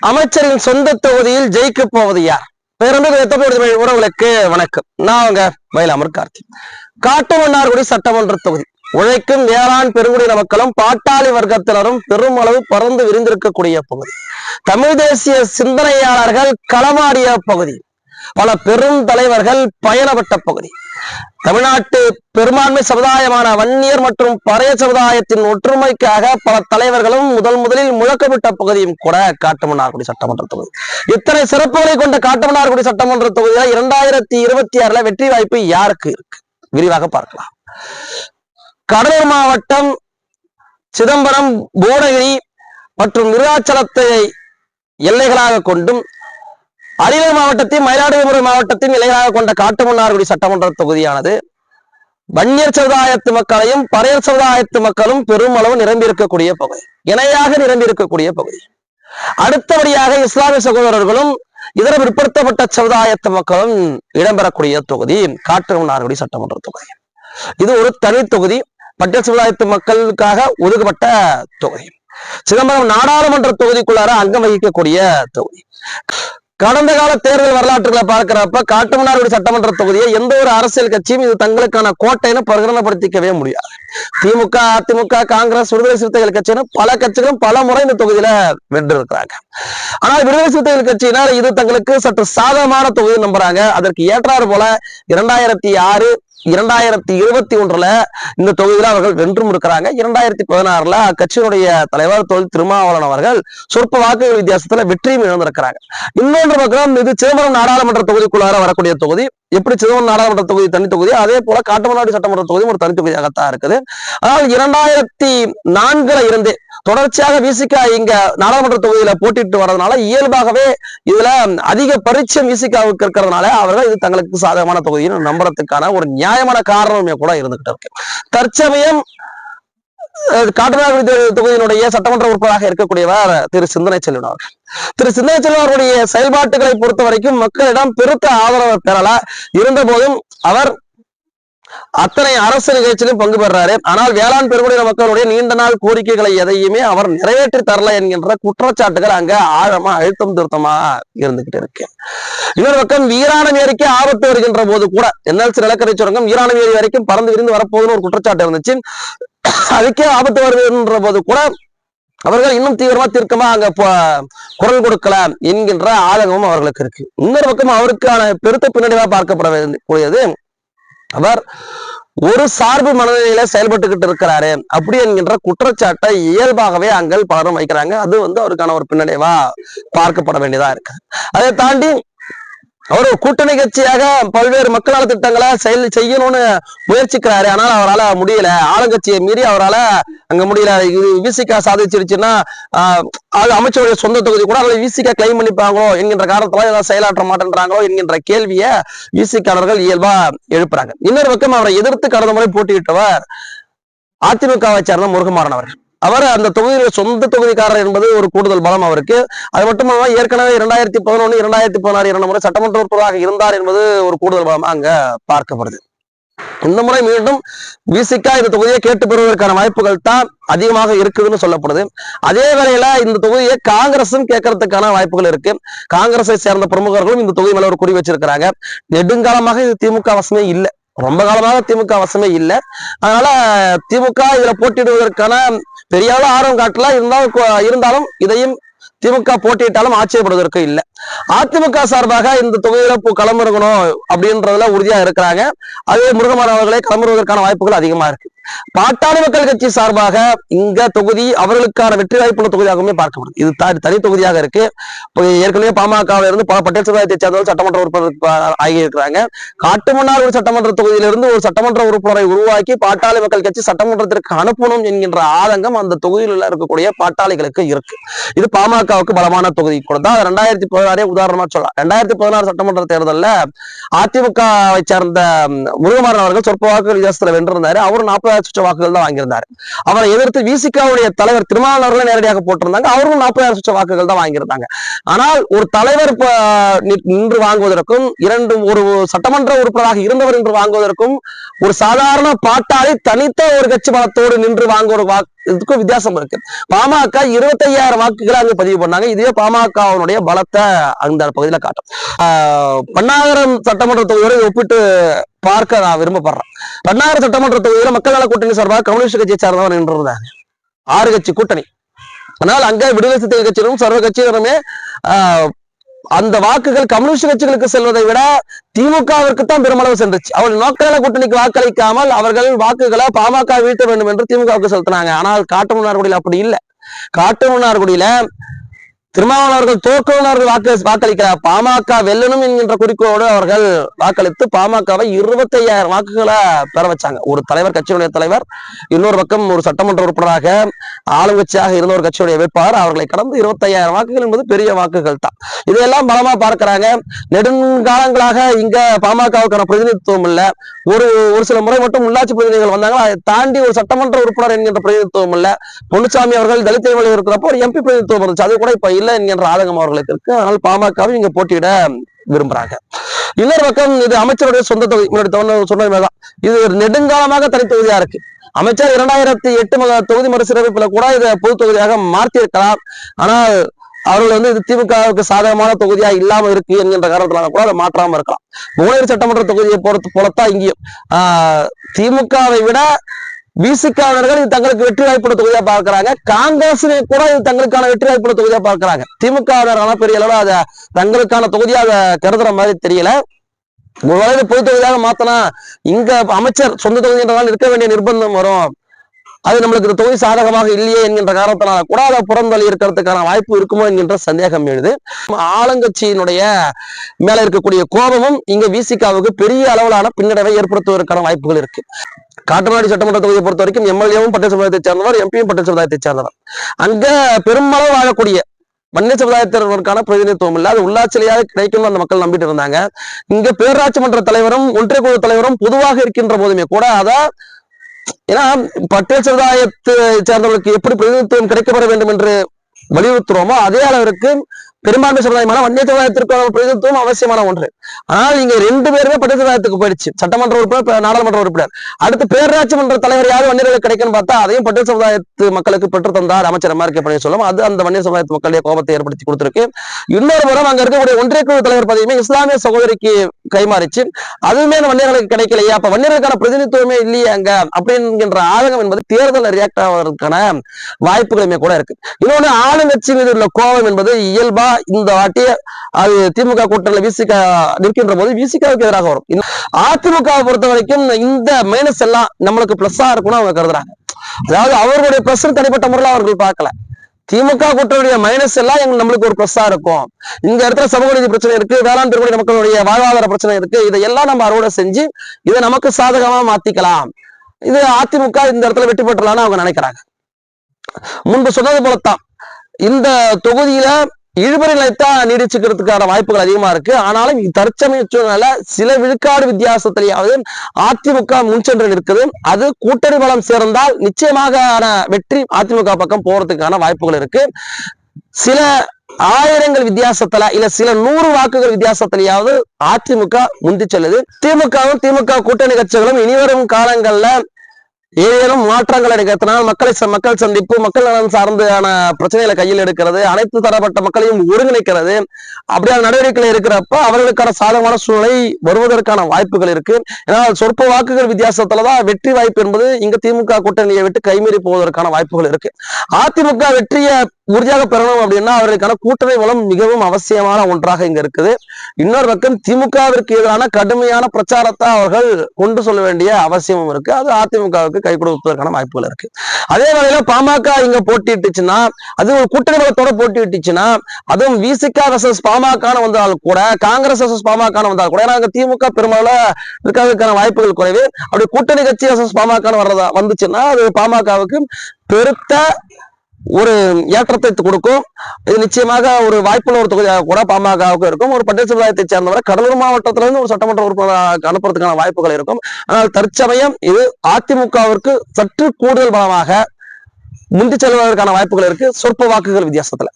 அமைச்சரின் சொந்த தொகுதியில் ஜெயிக்க போவது யார்? பேருந்து எத்தப்போது உறவுகளுக்கு வணக்கம். நான் அவங்க மயிலாமர் கார்த்தி. காட்டுமன்னார்குடி சட்டமன்ற தொகுதி. உழைக்கும் வேளாண் பெருங்குடியின மக்களும் பாட்டாளி வர்க்கத்தினரும் பெருமளவு பறந்து விரிந்திருக்கக்கூடிய பகுதி. தமிழ் தேசிய சிந்தனையாளர்கள் களமாடிய பகுதி. பல பெரும் தலைவர்கள் பயணப்பட்ட பகுதி. தமிழ்நாட்டு பெரும்பான்மை சமுதாயமான வன்னியர் மற்றும் பறைய சமுதாயத்தின் ஒற்றுமைக்காக பல தலைவர்களும் முதல் முதலில் முழக்கமிட்ட பகுதியும் கூட காட்டுமன்னார்குடி சட்டமன்ற தொகுதி. இத்தனை சிறப்புகளை கொண்ட காட்டுமன்னார்குடி சட்டமன்ற தொகுதியில இரண்டாயிரத்தி இருபத்தி ஆறுல வெற்றி வாய்ப்பு யாருக்கு இருக்கு? விரிவாக பார்க்கலாம். கடலூர் மாவட்டம் சிதம்பரம் புவனகிரி மற்றும் விருதாச்சலத்தை எல்லைகளாக கொண்டும் அரியலூர் மாவட்டத்தையும் மயிலாடுதுறை மாவட்டத்தையும் எல்லைகளாக கொண்ட காட்டுமன்னார்குடி சட்டமன்ற தொகுதியானது. வன்னியர் சமுதாயத்து மக்களையும் பறையர் சமுதாயத்து மக்களும் பெருமளவு நிரம்பியிருக்கக்கூடிய பகுதி. இணையாக நிரம்பியிருக்கக்கூடிய பகுதி. அடுத்தபடியாக இஸ்லாமிய சகோதரர்களும் இதர பிற்படுத்தப்பட்ட சமுதாயத்து மக்களும் இடம்பெறக்கூடிய தொகுதி காட்டுமன்னார்குடி சட்டமன்ற தொகுதி. இது ஒரு தனி தொகுதி. பட்டியல் சமுதாயத்து மக்களுக்காக ஒதுக்கப்பட்ட தொகுதி. சிதம்பரம் நாடாளுமன்ற தொகுதிக்குள்ளார அங்கம் வகிக்கக்கூடிய தொகுதி. கடந்த கால தேர்தல் வரலாற்றுகளை பார்க்கிறப்ப காட்டுமன்னார்குடி சட்டமன்ற தொகுதியை எந்த ஒரு அரசியல் கட்சியும் இது தங்களுக்கான கோட்டைன்னு பிரகடனப்படுத்திக்கவே முடியாது. திமுக அதிமுக காங்கிரஸ் விடுதலை சிறுத்தைகள் கட்சின்னு பல கட்சிகளும் பல முறை இந்த தொகுதியில வென்று இருக்கிறாங்க ஆனால் விடுதலை சிறுத்தைகள் கட்சியினர் இது தங்களுக்கு சற்று சாதகமான தொகுதி நம்புறாங்க. அதற்கு ஏற்றாறு போல இரண்டாயிரத்தி ஆறு இரண்டாயிரத்தி இருபத்தி ஒன்றுல இந்த தொகுதியில அவர்கள் வென்றும் இருக்கிறாங்க. இரண்டாயிரத்தி பதினாறுல அக்கட்சியினுடைய தலைவர் தொழில் திருமாவளவன் அவர்கள் சொற்ப வாக்குகள் வித்தியாசத்துல வெற்றியும் இழந்திருக்கிறாங்க. இன்னொன்று பக்கம் இது சிதம்பரம் நாடாளுமன்ற தொகுதிக்குள்ளார வரக்கூடிய தொகுதி. எப்படி சிதம்பரம் நாடாளுமன்ற தொகுதி தனி தொகுதி? அதே போல காட்டுமன்னாடி சட்டமன்ற தொகுதி ஒரு தனி தொகுதியாகத்தான் இருக்குது. ஆனால் இரண்டாயிரத்தி நான்குல இருந்தே தொடர்ச்சியாக விசிகா இங்க நாடாளுமன்ற தொகுதியில போட்டிட்டு வர்றதுனால இயல்பாகவே இதுல அதிக பரிச்சயம் விசிகாவுக்கு இருக்கிறதுனால அவர்கள் இது தங்களுக்கு சாதகமான தொகுதின்னு நம்புறதுக்கான ஒரு நியாயமான காரணமே கூட இருந்துகிட்டு இருக்கு. தற்சமயம் காட்டுநாடு தொகுதியினுடைய சட்டமன்ற உறுப்பினராக இருக்கக்கூடியவர் திரு சிந்தனை செல்வன் அவர்கள். திரு சிந்தனை செல்வன் அவருடைய செயல்பாட்டுகளை பொறுத்த வரைக்கும் மக்களிடம் பெருத்த ஆதரவை பெறல. இருந்த போதும் அவர் அத்தனை அரசு நிகழ்ச்சியிலும் பங்கு பெறாரு. ஆனால் வேளாண் பெருங்குடியின மக்களுடைய நீண்ட நாள் கோரிக்கைகளை எதையுமே அவர் நிறைவேற்றி தரல என்கின்ற குற்றச்சாட்டுகள் அங்க ஆழமா அழுத்தம் திருத்தமா இருந்துகிட்டு இருக்கு. இன்னொரு பக்கம் வீராணம் ஏரிக்கு ஆபத்து வருகின்ற போது கூட என்எல்சி நிலக்கரி சுரங்கம் வீராணம் ஏரி வரைக்கும் பறந்து விரிந்து வரப்போகுதுன்னு ஒரு குற்றச்சாட்டு இருந்துச்சு. அதுக்கே ஆபத்து வருதுன்ற போது கூட அவர்கள் இன்னும் தீவிரமா தீர்க்கமா அங்க குரல் கொடுக்கல என்கின்ற ஆதங்கமும் அவர்களுக்கு இருக்கு. இன்னொரு பக்கம் அவருக்கான பெருத்த பின்னடைவா பார்க்கப்பட கூடியது அவர் ஒரு சார்பு மனநிலையில செயல்பட்டுக்கிட்டு இருக்கிறாரு அப்படி என்கின்ற குற்றச்சாட்டை இயல்பாகவே அங்கள் பலரும் வைக்கிறாங்க. அது வந்து அவருக்கான ஒரு பின்னடைவா பார்க்கப்பட வேண்டியதா இருக்கு. அதை தாண்டி அவர் கூட்டணி கட்சியாக பல்வேறு மக்கள் திட்டங்களை செயல் செய்யணும்னு முயற்சிக்கிறாரு. ஆனால் அவரால் முடியல. ஆளுங்கட்சியை மீறி அவரால் அங்க முடியல. இது விசிகா சாதிச்சிருச்சுன்னா அது அமைச்சருடைய சொந்த தொகுதி கூட அவரை விசிகா கிளைம் பண்ணிப்பாங்களோ என்கின்ற காரணத்துல ஏதாவது செயலாற்ற மாட்டேன்றாங்களோ என்கின்ற கேள்வியை விசிகாரர்கள் இயல்பா எழுப்புறாங்க. இன்னொரு பக்கம் அவரை எதிர்த்து கடந்த முறை போட்டியிட்டவர் அதிமுகவை சேர்ந்த முருகமாறன் அவர்கள். அவர் அந்த தொகுதியில் சொந்த தொகுதிக்காரர் என்பது ஒரு கூடுதல் பலம் அவருக்கு. அது மட்டுமல்லாமல் ஏற்கனவே இரண்டாயிரத்தி பதினொன்று இரண்டாயிரத்தி பதினாறு இரண்டு முறை சட்டமன்ற உறுப்பினராக இருந்தார் என்பது ஒரு கூடுதல் பலமாக அங்க பார்க்கப்படுது. இந்த முறை மீண்டும் விசிகா இந்த தொகுதியை கேட்டு பெறுவதற்கான வாய்ப்புகள் தான் அதிகமாக இருக்குதுன்னு சொல்லப்படுது. அதே வேளையில இந்த தொகுதியை காங்கிரசும் கேட்கறதுக்கான வாய்ப்புகள் இருக்கு. காங்கிரஸை சேர்ந்த பிரமுகர்களும் இந்த தொகுதி மேல ஒரு குறி வச்சிருக்கிறாங்க. நெடுங்காலமாக இது திமுக வசமே இல்லை. ரொம்ப காலமாக திமுக வசமே இல்லை. அதனால திமுக இதுல போட்டியிடுவதற்கான பெரிய அளவு ஆர்வம் காட்டல. இருந்தாலும் இருந்தாலும் இதையும் திமுக போட்டியிட்டாலும் ஆச்சரியப்படுவதற்கு இல்லை. அதிமுக சார்பாக இந்த தொகுதியில களமிறங்கணும் அப்படின்றதுல உறுதியா இருக்கிறாங்க. அதே முருகமான் அவர்களே களமிறுவதற்கான வாய்ப்புகள் அதிகமா இருக்கு. பாட்டாளி மக்கள் கட்சி சார்பாக இங்க தொகுதி அவர்களுக்கான வெற்றி வாய்ப்புள்ள தொகுதியாகவுமே பார்க்கப்படுது. இது தனி தொகுதியாக இருக்கு. ஏற்கனவே பாமகவில இருந்து பல பட்டேல் சமுதாயத்தை சேர்ந்தவர்கள் சட்டமன்ற உறுப்பினர் ஆகி இருக்கிறாங்க காட்டுமன்னார் ஒரு சட்டமன்ற தொகுதியிலிருந்து ஒரு சட்டமன்ற உறுப்பினரை உருவாக்கி பாட்டாளி மக்கள் கட்சி சட்டமன்றத்திற்கு அனுப்பணும் என்கின்ற ஆதங்கம் அந்த தொகுதியில் இருக்கக்கூடிய பாட்டாளிகளுக்கு இருக்கு. இது பாமகவுக்கு பலமான தொகுதி கூட தான் ரெண்டாயிரத்தி பதினாறே உதாரணமா சொல்லலாம். ரெண்டாயிரத்தி பதினாறு சட்டமன்ற தேர்தலில் அதிமுகவை சேர்ந்த முருகமாறன் அவர்கள் சொற்ப வாக்கு வித்தியாசத்தில் வென்றிருந்தாரு. அவர் நாற்பது நாற்பதாயிரம் வாக்குகள் தான் வாங்கியிருந்தார். அவரை எதிர்த்து விசிகாவுடைய தலைவர் திருமாவளவர்களை நேரடியாக போட்டிருந்தாங்க. அவரும் நாற்பதாயிரம் சுற்ற வாக்குகள் தான் வாங்கியிருந்தாங்க. ஆனால் ஒரு தலைவர் நின்று வாங்குவதற்கும் இரண்டு ஒரு சட்டமன்ற உறுப்பினராக இருந்தவர் என்று வாங்குவதற்கும் ஒரு சாதாரண பாட்டாளி தனித்த ஒரு கட்சி பலத்தோடு நின்று வாங்குவதற்கு இதுக்கும் வித்தியாசம் இருக்கு. பாமக இருபத்தையாயிரம் வாக்குகளை அங்க பதிவு பண்ணாங்க. இதுவே பாமகவினுடைய பலத்தை அந்த பகுதியில காட்டும். ஆஹ் பன்னாகரம் சட்டமன்ற தொகுதியோட ஒப்பிட்டு பார்க்க நான் விரும்பப்படுறேன். பன்னாகரம் சட்டமன்ற தொகுதியில மக்கள் நல கூட்டணி சார்பாக கம்யூனிஸ்ட் கட்சியை சார்ந்தவர் நின்று இருந்தாங்க ஆறு கட்சி கூட்டணி. ஆனால் அங்க விடுதலை சிறுத்தைகள் கட்சியிலும் சர்வ கட்சியிலுமே ஆஹ் அந்த வாக்குகள் கம்யூனிஸ்ட் கட்சிகளுக்கு செல்வதை விட திமுகவிற்கு தான் பெருமளவு சென்றுச்சு. அவர்கள் நோக்கல கூட்டணிக்கு வாக்களிக்காமல் அவர்கள் வாக்குகளை பாமக வீழ்த்த வேண்டும் என்று திமுகவுக்கு செலுத்தினாங்க. ஆனால் காட்டுமன்னார்குடியில் அப்படி இல்லை. காட்டுமன்னார்குடியில திருமாவளவர்கள் தோற்கவர்கள் வாக்கு வாக்களிக்கிற பாமக வெல்லணும் என்கின்ற குறிக்கோடு அவர்கள் வாக்களித்து பாமகவை இருபத்தையாயிரம் வாக்குகளை பெற வச்சாங்க. ஒரு தலைவர் கட்சியுடைய தலைவர் இன்னொரு பக்கம் ஒரு சட்டமன்ற உறுப்பினராக ஆளுங்கட்சியாக இருந்த ஒரு கட்சியுடைய வேட்பாளர் அவர்களை கடந்து இருபத்தையாயிரம் வாக்குகள் என்பது பெரிய வாக்குகள் தான். இதையெல்லாம் பலமா பார்க்கிறாங்க. நெடுங்காலங்களாக இங்க பாமகவுக்கான பிரதிநிதித்துவம் இல்ல. ஒரு ஒரு சில முறை மட்டும் உள்ளாட்சி பிரதிநிதிகள் வந்தாங்க. அதை தாண்டி ஒரு சட்டமன்ற உறுப்பினர் என்கின்ற பிரதிநிதித்துவம் இல்ல. பொன்னுசாமி அவர்கள் தலித் வழி இருக்கிறப்போ ஒரு எம்பி பிரதிநிதித்துவம் இருந்துச்சு. அது கூட இப்ப இல்லை என்கின்ற ஆதங்கம் அவர்களுக்கு இருக்கு. அதனால் பாமகவும் இங்க போட்டியிட விரும்புறாங்க. இன்னொரு பக்கம் இது அமைச்சருடைய சொந்த தொகுதி முன்னாடி சொன்ன- சொன்னது இது ஒரு நெடுங்காலமாக தனித்தொகுதியா இருக்கு. அமைச்சர் இரண்டாயிரத்தி எட்டு ம- தொகுதி மறுசீரமைப்புல கூட இதை பொது தொகுதியாக மாற்றியிருக்கலாம். ஆனால் அவர்கள் வந்து இது திமுகவுக்கு சாதகமான தொகுதியா இல்லாம இருக்கு என்கின்ற காரணத்தினால கூட அதை மாற்றாம இருக்கலாம். புவனகிரி சட்டமன்ற தொகுதியை பொறுத்து போலத்தான் இங்கேயும் ஆஹ் திமுகவை விட விசிகாவினர்கள் இது தங்களுக்கு வெற்றி வாய்ப்புள்ள தொகுதியா பார்க்கறாங்க. காங்கிரஸ் கூட இது தங்களுக்கான வெற்றி வாய்ப்புள்ள தொகுதியா பார்க்கறாங்க. திமுகவினரான பெரிய அளவில் அதை தங்களுக்கான தொகுதியா அதை கருதுற மாதிரி தெரியல. ஒருவேளை பொது தொகுதியாக மாத்தனா இங்க அமைச்சர் சொந்த தொகுதின்றதால் இருக்க வேண்டிய நிர்பந்தம் வரும். அது நம்மளுக்கு இந்த தொகுதி சாதகமாக இல்லையே என்கின்ற காரணத்தினால கூட அதை புறந்தள்ளி இருக்கிறதுக்கான வாய்ப்பு இருக்குமோ என்கின்ற சந்தேகம் எழுது. ஆளுங்கட்சியினுடைய மேல இருக்கக்கூடிய கோபமும் இங்க விசிகாவுக்கு பெரிய அளவிலான பின்னடைவை ஏற்படுத்துவதற்கான வாய்ப்புகள் இருக்கு. காட்டுநாடு சட்டமன்ற தொகுதியை பொறுத்த வரைக்கும் எம்எல்ஏவும் பட்டேல் சமுதாயத்தை சேர்ந்தவர் எம்பியும் பட்டேல் சமுதாயத்தை சேர்ந்தவர். அங்க பெருமளவு வாழக்கூடிய வன்னிய சமுதாயத்தினருக்கான பிரதிநிதித்துவம் இல்லை. அது உள்ளாட்சியிலேயாவது கிடைக்கும் அந்த மக்கள் நம்பிட்டு இருந்தாங்க. இங்க பேராட்சி மன்ற தலைவரும் ஒன்றிய குழு தலைவரும் பொதுவாக இருக்கின்ற போதுமே கூட அதான் ஏன்னா பட்டேல் சமுதாயத்தை சேர்ந்தவர்களுக்கு எப்படி பிரதிநிதித்துவம் கிடைக்கப்பட வேண்டும் என்று வலியுறுத்துறோமோ அதே அளவிற்கு பெரும்பான்மை சமுதாயமான வன்னிய சமுதாயத்திற்கான பிரதிநிதித்துவம் அவசியமான ஒன்று. ஆனால் இங்க ரெண்டு பேருமே பட்டு சமுதாயத்துக்கு போயிடுச்சு. சட்டமன்ற உறுப்பினர் நாடாளுமன்ற உறுப்பினர். அடுத்து பேராட்சி மன்ற தலைவர் யாரும் வன்னியர்களுக்கு கிடைக்கும்னு பார்த்தா அதையும் பட்டு சமுதாயத்து மக்களுக்கு பெற்று தந்தார் அமைச்சர் எம்ஆர் கே பன்னீர்செல்வம் அது அந்த வன்னிய சமுதாயத்து மக்களுடைய கோபத்தை ஏற்படுத்தி கொடுத்திருக்கு. இன்னொரு மூலம் அங்க இருக்கக்கூடிய ஒன்றிய குழு தலைவர் பதவியுமே இஸ்லாமிய சகோதரிக்கு கைமாறிச்சு. அதுவுமே அந்த வன்னியர்களுக்கு கிடைக்கலையா. அப்ப வன்னியர்களுக்கான பிரதிநிதித்துவமே இல்லையே அங்க அப்படிங்கிற ஆதங்கம் என்பது தேர்தல் ரியாக்ட் ஆவதற்கான வாய்ப்புகளுமே கூட இருக்கு. இன்னொன்னு ஆளுங்கட்சி மீது உள்ள கோபம் என்பது இயல்பா இந்த வாட்டி அது திமுக கூட்டணியில விசிக நிற்கின்ற போது விசிகாவுக்கு எதிராக வரும். அதிமுகவை பொறுத்த வரைக்கும் இந்த மைனஸ் எல்லாம் நம்மளுக்கு பிளஸ்ஸா இருக்கும்னு அவங்க கருதுறாங்க. அதாவது அவர்களுடைய பிளஸ் தனிப்பட்ட முறையில் அவர்கள் பார்க்கல. திமுக கூட்டணியுடைய மைனஸ் எல்லாம் எங்க நம்மளுக்கு ஒரு ப்ளஸ்ஸா இருக்கும். இந்த இடத்துல சமூக நீதி பிரச்சனை இருக்கு வேளாண் பெருங்குடி மக்களுடைய வாழ்வாதார பிரச்சனை இருக்கு. இதையெல்லாம் நம்ம அறுவடை செஞ்சு இதை நமக்கு சாதகமா மாத்திக்கலாம். இது அதிமுக இந்த இடத்துல வெற்றி பெற்றலாம்னு அவங்க நினைக்கிறாங்க. முன்பு சொன்னது போலத்தான். இந்த தொகுதியில இழுபறி நிலைத்தான் நீடிச்சுக்கிறதுக்கான வாய்ப்புகள் அதிகமா இருக்கு. ஆனாலும் தற்சமய சூழ்நிலை சில விழுக்காடு வித்தியாசத்திலேயாவது அதிமுக முன்சென்று இருக்குது அது கூட்டணி பலம் சேர்ந்தால் நிச்சயமாக வெற்றி அதிமுக பக்கம் போறதுக்கான வாய்ப்புகள் இருக்கு. சில ஆயிரங்கள் வித்தியாசத்துல இல்ல சில நூறு வாக்குகள் வித்தியாசத்திலேயாவது அதிமுக முந்தி செல்லுது. திமுகவும் திமுக கூட்டணி கட்சிகளும் இனிவரும் காலங்கள்ல ஏதேனும் மாற்றங்கள் நிகழ்த்தினால் மக்களை ச- மக்கள் சந்திப்பு மக்கள் நலன் சார்ந்தான பிரச்சனைகளை கையில் எடுக்கிறது அனைத்து தரப்பட்ட மக்களையும் ஒருங்கிணைக்கிறது. அப்படியான நடவடிக்கைகள் இருக்கிறப்ப அவர்களுக்கான சாதகமான சூழ்நிலை வருவதற்கான வாய்ப்புகள் இருக்கு. ஏன்னா சொற்ப வாக்குகள் வித்தியாசத்துலதான் வெற்றி வாய்ப்பு என்பது இங்க திமுக கூட்டணியை விட்டு கைமீறி போவதற்கான வாய்ப்புகள் இருக்கு. அதிமுக வெற்றியை உறுதியாக பெறணும் அப்படின்னா அவர்களுக்கான கூட்டணி வளம் மிகவும் அவசியமான ஒன்றாக இங்க இருக்குது. இன்னொரு பக்கம் திமுகவிற்கு எதிரான கடுமையான பிரச்சாரத்தை அவர்கள் கொண்டு சொல்ல வேண்டிய அவசியமும் இருக்கு. அது அதிமுகவுக்கு கை கொடுப்பதற்கான வாய்ப்புகள் இருக்கு. அதே வகையில பாமக இங்க போட்டிட்டுச்சுன்னா அது ஒரு கூட்டணி பலத்தோட போட்டிட்டுச்சுன்னா அதுவும் விசிகா வர்சஸ் பாமக வந்தால் கூட காங்கிரஸ் வர்சஸ் பாமக வந்தால் கூட ஏன்னா திமுக பெரும்பாலும் இருக்கிறதுக்கான வாய்ப்புகள் குறைவு. அப்படி கூட்டணி கட்சி வர்சஸ் பாமக வர்றதா வந்துச்சுன்னா அது பாமகவுக்கு பெருத்த ஒரு ஏற்றத்தை கொடுக்கும். இது நிச்சயமாக ஒரு வாய்ப்புள்ள ஒரு தொகுதியாக கூட பாமகவுக்கு இருக்கும். ஒரு பட்டேல் சமுதாயத்தை சேர்ந்தவர் கடலூர் மாவட்டத்திலிருந்து ஒரு சட்டமன்ற உறுப்பினராக அனுப்புறதுக்கான வாய்ப்புகள் இருக்கும். ஆனால் தற்சமயம் இது அதிமுகவிற்கு சற்று கூடுதல் பலமாக முந்தி செல்வதற்கான வாய்ப்புகள் இருக்கு. சொற்ப வாக்குகள் வித்தியாசத்துல.